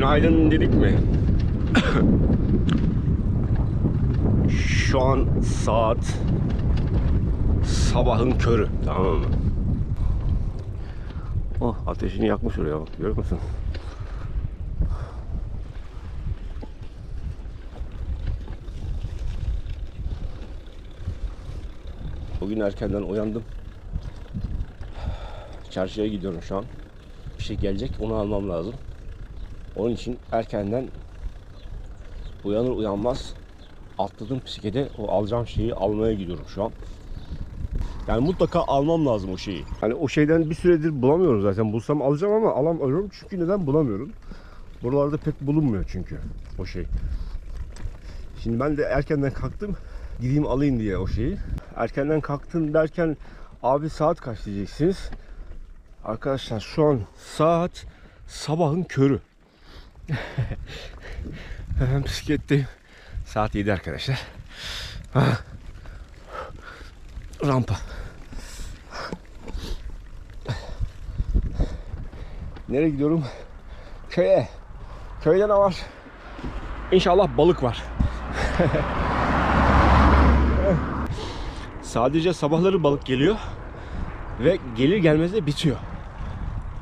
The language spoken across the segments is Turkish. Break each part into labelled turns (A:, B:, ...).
A: Günaydın dedik mi? Şu an saat sabahın körü. Tamam mı? Oh ateşini yakmış oraya bak. Görüyor musun? Bugün erkenden uyandım. Çarşıya gidiyorum şu an. Bir şey gelecek onu almam lazım. Onun için erkenden uyanır uyanmaz atladım bisiklete o alacağım şeyi almaya gidiyorum şu an. Yani mutlaka almam lazım o şeyi. Hani o şeyden bir süredir bulamıyorum zaten. Bulsam alacağım ama alamıyorum. Çünkü neden bulamıyorum? Buralarda pek bulunmuyor çünkü o şey. Şimdi ben de erkenden kalktım. Gideyim alayım diye o şeyi. Erkenden kalktım derken abi saat kaç diyeceksiniz. Arkadaşlar şu an saat sabahın körü. Hemen bisikletteyim. Saat 7 arkadaşlar. Rampa. Nereye gidiyorum? Köye. Köyde ne var? İnşallah balık var. Sadece sabahları balık geliyor ve gelir gelmez de bitiyor.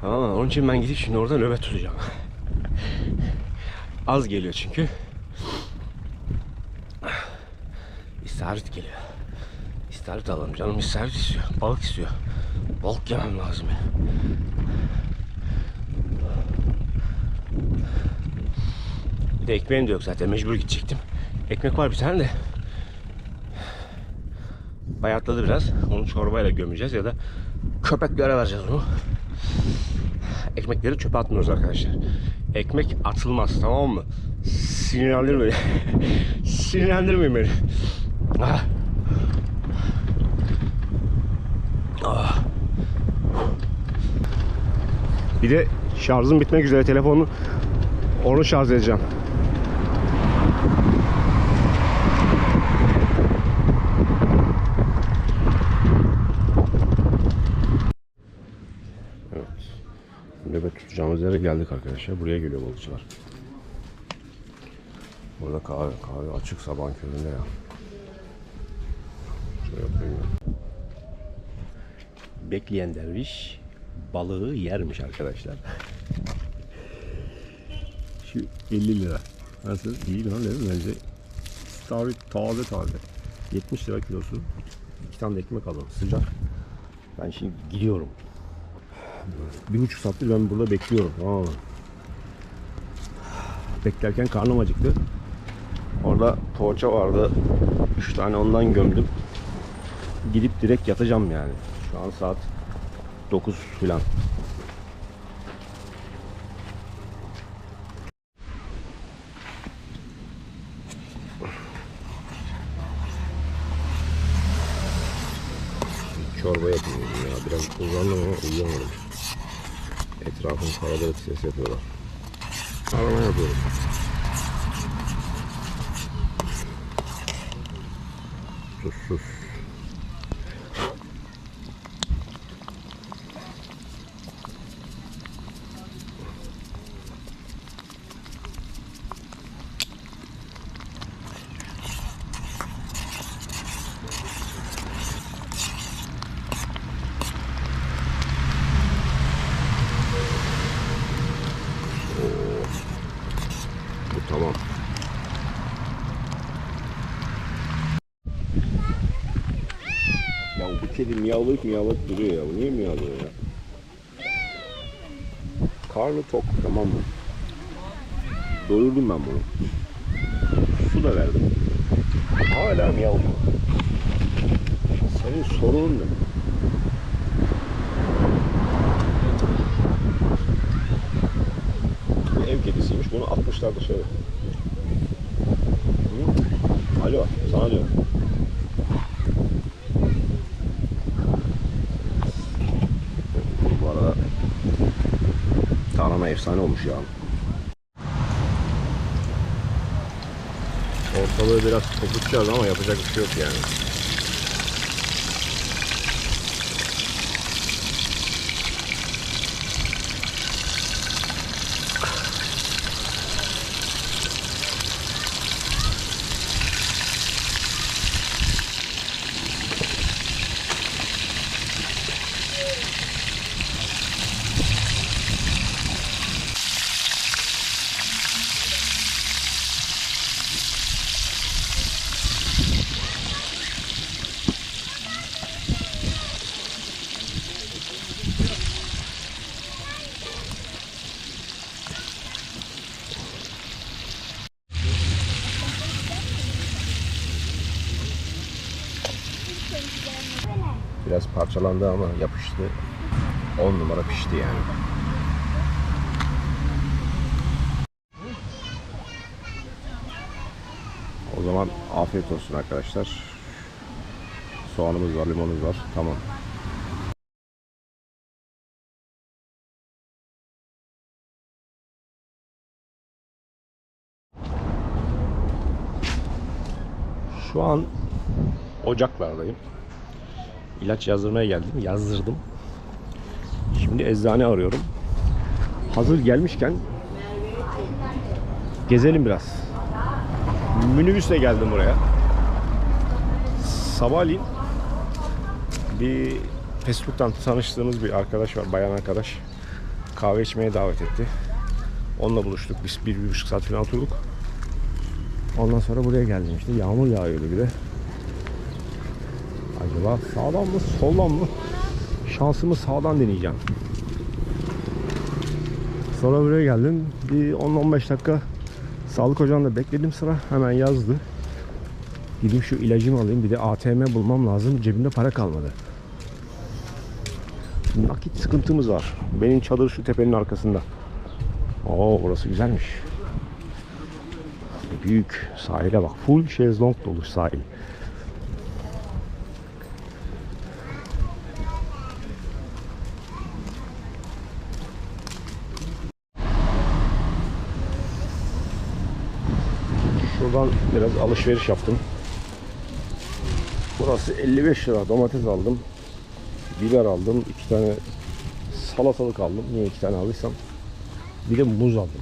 A: Mı? Onun için ben gidip şimdi orada nöbet tutacağım. Az geliyor çünkü. İstavrit geliyor. İstavrit alalım canım istavrit istiyor. Balık istiyor. Balık yemem lazım ya. Bir de ekmeğim de yok zaten mecbur gidecektim. Ekmek var bir tane de. Bayatladı biraz. Onu çorbayla gömeceğiz ya da köpeklere vereceğiz onu. Ekmekleri çöpe atmıyoruz arkadaşlar. Ekmek atılmaz tamam mı? Sinirlendirmeyin. Sinirlendirmeyin beni. Ah. Ah. Bir de şarjım bitmek üzere telefonu onu şarj edeceğim. Evet. Nöbet tutacağımız yere geldik arkadaşlar. Buraya geliyor balıkçılar. Burada kahve, kahve açık sabahın köründe ya. Şöyle koyayım. Bekleyen derviş balığı yermiş arkadaşlar. Şu 50 lira. Nasıl? İyi lan değil mi bence? Stavrit taze taze. 70 lira kilosu. İki tane de ekmek alalım. Sıcak. Ben şimdi gidiyorum. Bir buçuk saattir ben burada bekliyorum. Mı? Beklerken karnım acıktı. Orada poğaça vardı. Üç tane ondan gömdüm. Gidip direkt yatacağım yani. Şu an saat 9 filan. Çorba yapıyorum ya. Biraz uzandım ama uyuyamadım. Etrafın kalabalık ses yapıyorlar. Arama yapıyorum. Sus sus. Bu tamam. Ya bu kedi miyavlayıp miyavlayıp duruyor ya. Niye miyavlıyor ya? Karnı tok tamam mı? Doyurdum ben bunu. Su da verdim. Hala miyavlıyor. Senin sorunun ne? Ev kedisiymiş. Bunu atmışlar dışarı. Hı? Alo, sana diyorum. Bu arada tarhana efsane olmuş ya. Ortalığı biraz kokutacağız ama yapacak bir şey yok yani. Parçalandı ama yapıştı. 10 numara pişti yani. O zaman afiyet olsun arkadaşlar. Soğanımız var, limonumuz var. Tamam. Şu an Ocaklardayım. İlaç yazdırmaya geldim. Yazdırdım. Şimdi eczane arıyorum. Hazır gelmişken gezelim biraz. Minibüsle geldim buraya. Sabahleyin bir Facebook'tan tanıştığımız bir arkadaş var, bayan arkadaş. Kahve içmeye davet etti. Onunla buluştuk. Biz bir, bir buçuk saat falan oturduk. Ondan sonra buraya geldim işte. Yağmur yağıyordu bir de. Acaba sağdan mı soldan mı? Şansımı sağdan deneyeceğim. Sonra buraya geldim. Bir 10-15 dakika sağlık ocağında bekledim sıra. Hemen yazdı. Gideyim şu ilacımı alayım. Bir de ATM bulmam lazım. Cebimde para kalmadı. Nakit sıkıntımız var. Benim çadır şu tepenin arkasında. Oo burası güzelmiş. Büyük sahile bak. Full şezlong dolu sahil. Şuradan biraz alışveriş yaptım. Burası 55 lira domates aldım. Biber aldım. iki tane salatalık aldım. Niye iki tane aldıysam. Bir de muz aldım.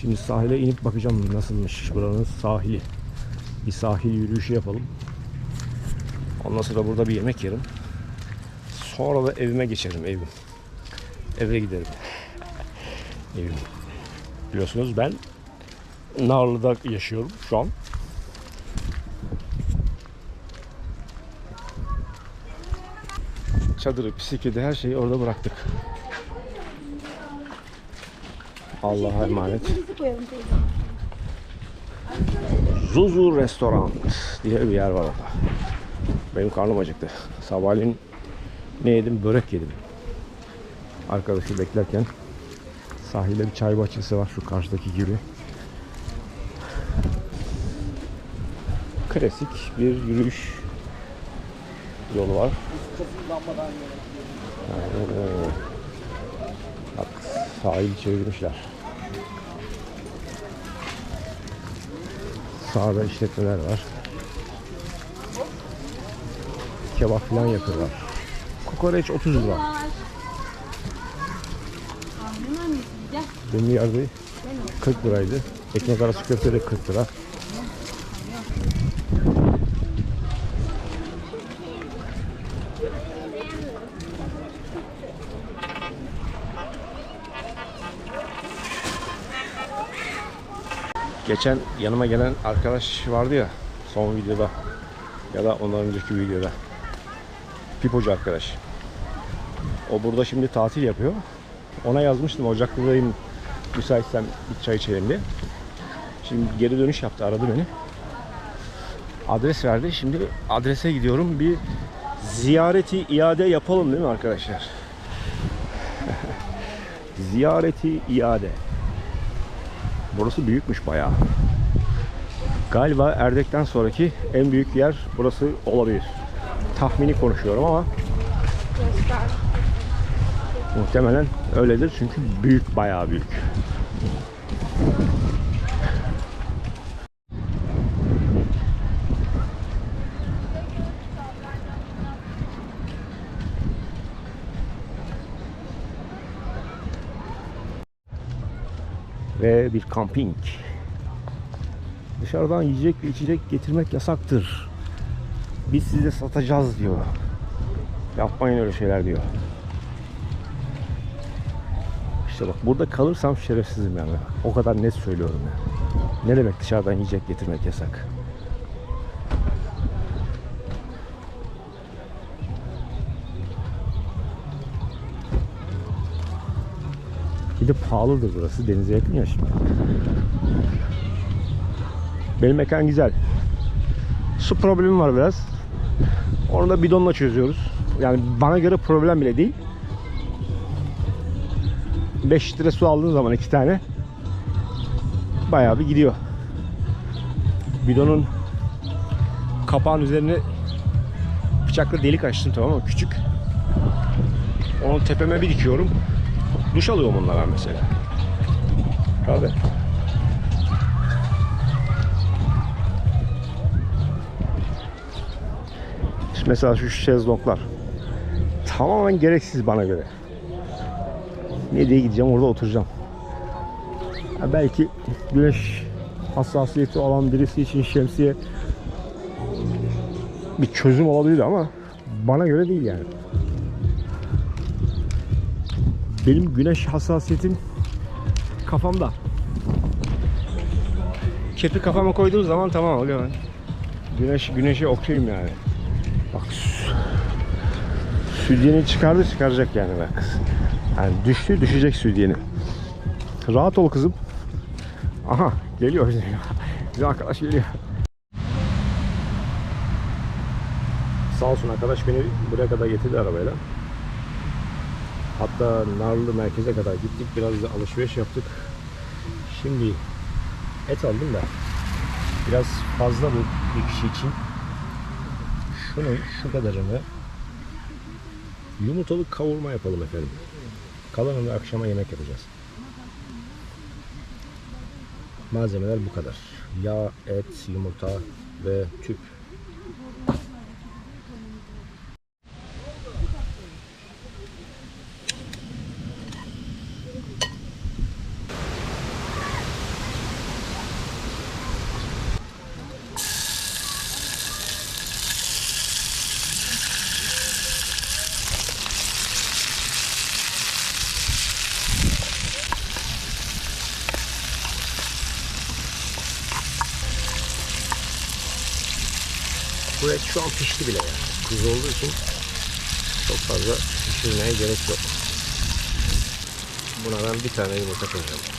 A: Şimdi sahile inip bakacağım nasılmış buranın sahili. Bir sahil yürüyüşü yapalım. Ondan sonra burada bir yemek yerim. Sonra da evime geçerim evim. Eve giderim. evim. Biliyorsunuz ben Narlı'da yaşıyorum şu an. Çadırı, bisikleti her şeyi orada bıraktık. Allah'a emanet. Zuzu Restoran diye bir yer var orada. Benim karnım acıktı. Sabahleyin ne yedim? Börek yedim. Arkadaşı beklerken sahilde bir çay bahçesi var şu karşıdaki gibi. Klasik bir yürüyüş yolu var. Bak sahil çevirmişler. Sağda işletmeler var. Kebap falan yapıyorlar. Kokoreç 30 lira. Benim yerde 40 liraydı. Ekmek arası köfte de 40 lira. Geçen yanıma gelen arkadaş vardı ya son videoda ya da ondan önceki videoda. Pipocu arkadaş. O burada şimdi tatil yapıyor. Ona yazmıştım Ocaklı'dayım müsaitsen bir çay içelim diye. Şimdi geri dönüş yaptı aradı beni. Adres verdi. Şimdi adrese gidiyorum. Bir ziyareti iade yapalım değil mi arkadaşlar? ziyareti iade. Burası büyükmüş bayağı. Galiba Erdek'ten sonraki en büyük yer burası olabilir. Tahmini konuşuyorum ama muhtemelen öyledir çünkü büyük bayağı büyük. Ve bir kamping. Dışarıdan yiyecek ve içecek getirmek yasaktır. Biz size satacağız diyor. Yapmayın öyle şeyler diyor. İşte bak burada kalırsam şerefsizim yani. O kadar net söylüyorum ya. Ne demek dışarıdan yiyecek getirmek yasak? Bir de pahalıdır burası. Denize yakın ya şimdi. Benim mekan güzel. Su problemi var biraz. Onu da bidonla çözüyoruz. Yani bana göre problem bile değil. 5 litre su aldığın zaman iki tane bayağı bir gidiyor. Bidonun kapağın üzerine bıçakla delik açtım tamam mı? Küçük. Onu tepeme bir dikiyorum. Duş alıyorum onunla ben mesela. Tabii. Mesela şu şezlonglar. Tamamen gereksiz bana göre. Ne diye gideceğim orada oturacağım. Ha belki güneş hassasiyeti olan birisi için şemsiye bir çözüm olabilir ama bana göre değil yani. Benim güneş hassasiyetim kafamda. Kepi kafama koyduğum zaman tamam oluyor. Güneş güneşe okuyayım yani. Bak sü- sütyeni çıkardı çıkaracak yani bak. Yani düştü düşecek sütyeni. Rahat ol kızım. Aha geliyor bizim arkadaş geliyor. Sağ olsun arkadaş beni buraya kadar getirdi arabayla. Hatta Narlı merkeze kadar gittik. Biraz da alışveriş yaptık. Şimdi et aldım da biraz fazla bu bir kişi için. Şunun şu kadarını yumurtalı kavurma yapalım efendim. Kalanını akşama yemek yapacağız. Malzemeler bu kadar. Yağ, et, yumurta ve tüp. Şu an pişti bile yani. Kuzu olduğu için çok fazla pişirmeye gerek yok. Buna ben bir tane yumurta koyacağım.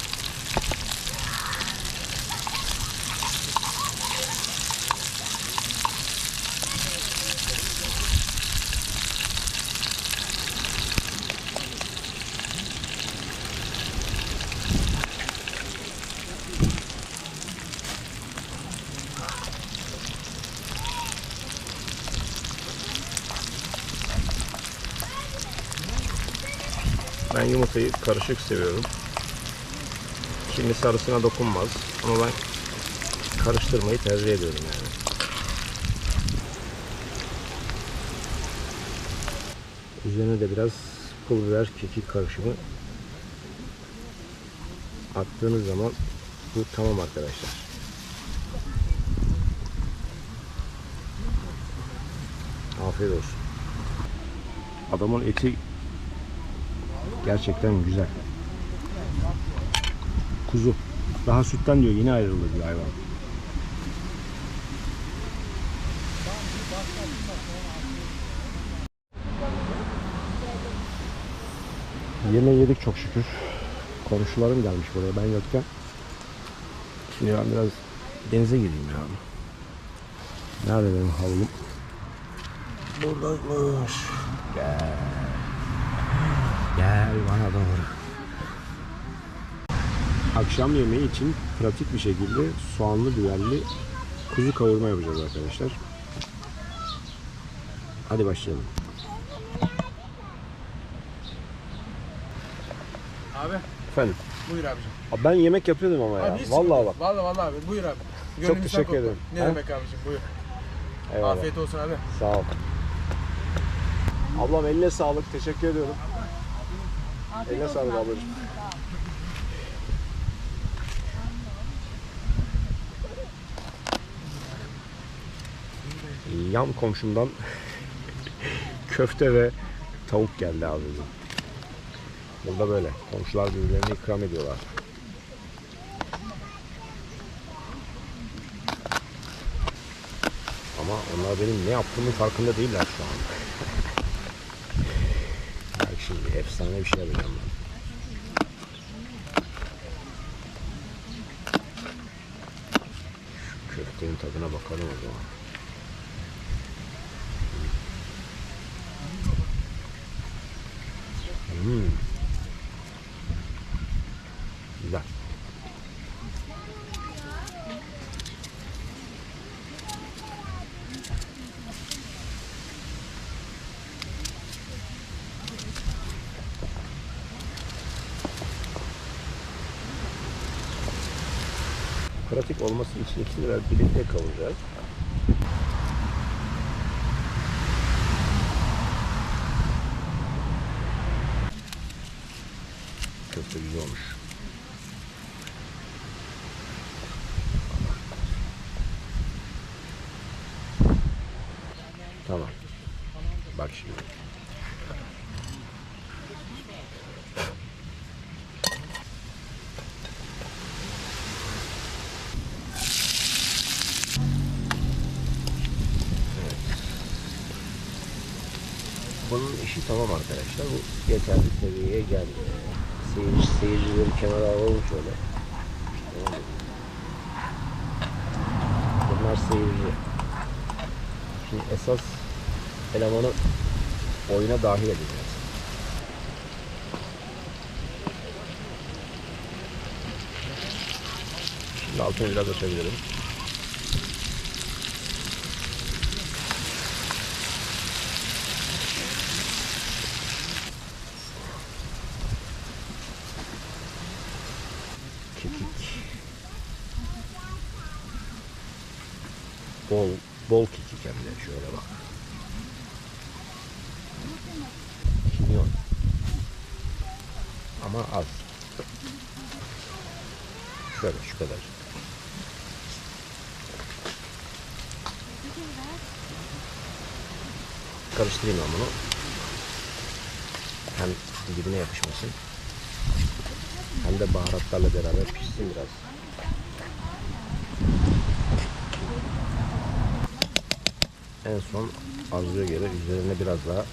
A: Yumurtayı karışık seviyorum. Şimdi sarısına dokunmaz ama ben karıştırmayı tercih ediyorum yani. Üzerine de biraz pul biber kekik karışımı attığınız zaman bu tamam arkadaşlar. Afiyet olsun. Adamın eti Gerçekten güzel. Kuzu. Daha sütten diyor yeni ayrıldı diyor hayvan. Yemeği yedik çok şükür. Komşularım gelmiş buraya ben yokken. Şimdi ben biraz denize gireyim ya. Nerede benim havlum? Buradaymış. Gel. Gel bana doğru. Akşam yemeği için pratik bir şekilde soğanlı biberli kuzu kavurma yapacağız arkadaşlar. Hadi başlayalım.
B: Abi
A: Efendim.
B: buyur abicim.
A: Abi ben yemek yapıyordum ama ya.
B: Abi, hiç
A: Vallahi bak.
B: Vallahi vallahi abi buyur abi.
A: Çok
B: Gönlümüzden
A: teşekkür
B: kokla.
A: ederim.
B: Ne
A: Ha?
B: demek abicim buyur.
A: Eyvallah.
B: Afiyet olsun abi.
A: Sağ ol. Ablam eline sağlık. Teşekkür ediyorum. Eline sağlık ablacığım. Yan komşumdan köfte ve tavuk geldi abicim. Burada böyle. Komşular birbirlerine ikram ediyorlar. Ama onlar benim ne yaptığımın farkında değiller şu an. Bak şimdi efsane bir şey yapacağım ben. Şu köftenin tadına bakalım o zaman. pratik olması için ikisini biraz birlikte kavuracağız. Köfte güzel olmuş. Tamam. Bak şimdi. İşi tamam arkadaşlar. Bu yeterli seviyeye geldi. Seyirci, seyircileri kenara alalım şöyle. Bunlar seyirci. Şimdi esas elemanı oyuna dahil edeceğiz. Şimdi altını biraz açabilirim. Kekik. Bol, bol kekik hem de şöyle bak. Kimyon. Ama az. Şöyle şu kadar. Karıştırayım ben bunu. Hem dibine yapışmasın. Hem de baharatlarla beraber pişsin biraz. En son arzuya göre üzerine biraz daha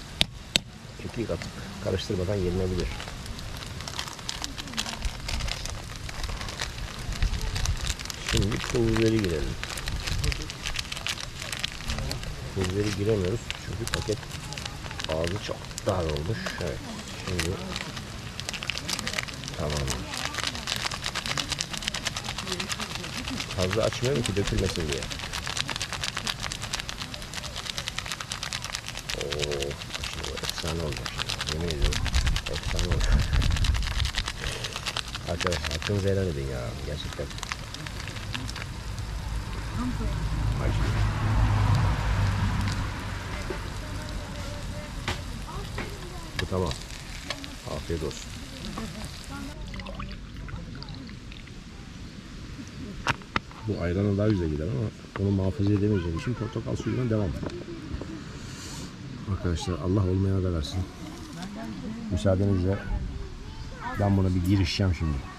A: kekik atıp karıştırmadan yenilebilir. Şimdi pul biberi girelim. Pul biberi giremiyoruz çünkü paket ağzı çok dar olmuş. Evet. Şimdi tamam. Fazla açmıyorum ki dökülmesin diye. Oo, şimdi bu efsane olacak şimdi. Yemin ediyorum efsane olacak. Arkadaşlar hakkınızı helal edin ya gerçekten. Bu tamam. Afiyet olsun. Bu ayranla daha güzel gider ama onu muhafaza edemeyeceğim için portakal suyuna devam. Arkadaşlar Allah olmayana da versin. Müsaadenizle ben buna bir girişeceğim şimdi.